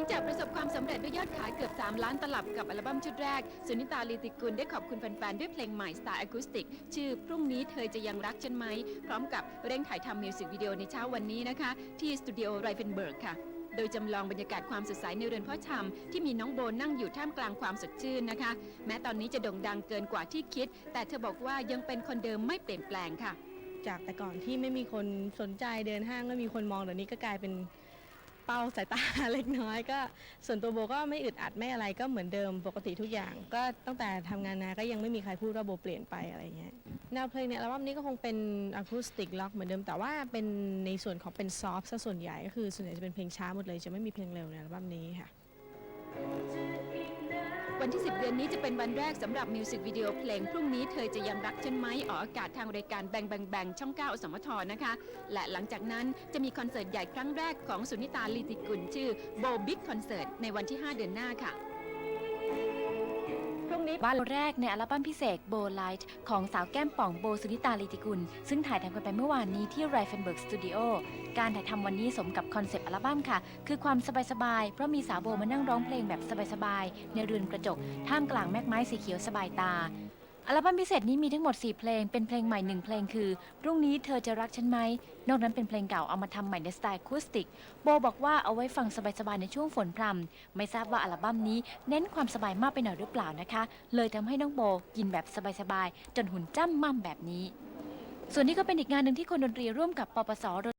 ลังจากประสบความสำเร็จด้วยยอดขายเกือบ 3 ล้านตลับกับอัลบั้มชุดแรก สุนิตาลีติกุลได้ขอบคุณแฟนๆ ด้วยเพลงใหม่สไตล์อะคูสติก ชื่อพรุ่งนี้เธอจะยังรักฉันไหม พร้อมกับเร่งถ่ายทำมิวสิกวิดีโอในเช้าวันนี้นะคะ ที่สตูดิโอไรเฟนเบิร์กค่ะ โดยจำลองบรรยากาศความสดใสในเรือนพ่อชำที่มีน้องโบนั่งอยู่ท่ามกลางความสดชื่นนะคะ แม้ตอนนี้จะโด่งดังเกินกว่าที่คิด แต่เธอบอกว่ายังเป็นคนเดิมไม่เปลี่ยนแปลงค่ะ จากแต่ก่อนที่ไม่มีคนสนใจเดินห้างไม่มีคนมองเดี๋ยวนี้ก็กลายเป็น เป้าสายตา เล็กน้อยก็ ส่วนตัวโบก็ไม่อึดอัดไม่อะไรก็เหมือนเดิมปกติทุกอย่าง ก็ตั้งแต่ทำงานนาก็ยังไม่มีใครพูดว่าโบเปลี่ยนไปอะไรเงี้ยแนวเพลงในอัลบั้มนี้ก็คงเป็นอะคูสติกล็อกเหมือนเดิมแต่ว่าเป็นในส่วนของเป็นซอฟต์ซะส่วนใหญ่ก็คือส่วนใหญ่จะเป็นเพลงช้าหมดเลย จะไม่มีเพลงเร็วในอัลบั้มนี้ค่ะ วันที่ 10 เดือนนี้จะเป็นวันแรกสำหรับมิวสิกวิดีโอเพลง พรุ่งนี้เธอจะยังรักฉันไหมออกอากาศทางรายการแบงแบงแบงช่อง 9 อสมทนะคะ และหลังจากนั้นจะมีคอนเสิร์ตใหญ่ครั้งแรกของสุนิตาลีติกุลชื่อโบบิ๊กคอนเสิร์ตในวันที่ 5 เดือนหน้าค่ะ นี้บ้านแรกในอัลบั้มพิเศษโบไลท์ของสาวแก้มป่องโบสุนิตาลีติกุล ซึ่งถ่ายทำกันไปเมื่อวานนี้ที่ไรเฟนเบิร์กสตูดิโอการถ่ายทำวันนี้สมกับคอนเซปต์อัลบั้มค่ะ คือความสบายๆ เพราะมีสาวโบมานั่งร้องเพลงแบบสบายๆ ในเรือนกระจก ท่ามกลางแมกไม้สีเขียวสบายตา อัลบั้มพิเศษนี้มีทั้งหมด 4 เพลง เป็นเพลงใหม่ 1 เพลงคือพรุ่งนี้เธอจะรักฉันไหม นอกนั้นเป็นเพลงเก่าเอามาทำใหม่ในสไตล์คูสติก โบบอกว่าเอาไว้ฟังสบายๆ ในช่วงฝนพรำไม่ทราบว่าอัลบั้มนี้เน้นความสบายมากไปหน่อยหรือเปล่านะคะ เลยทำให้น้องโบกินแบบสบายๆ จนหุ่นจ้ำม่ำแบบนี้ ส่วนนี้ก็เป็นอีกงานหนึ่งที่คนดนตรีร่วมกับปปส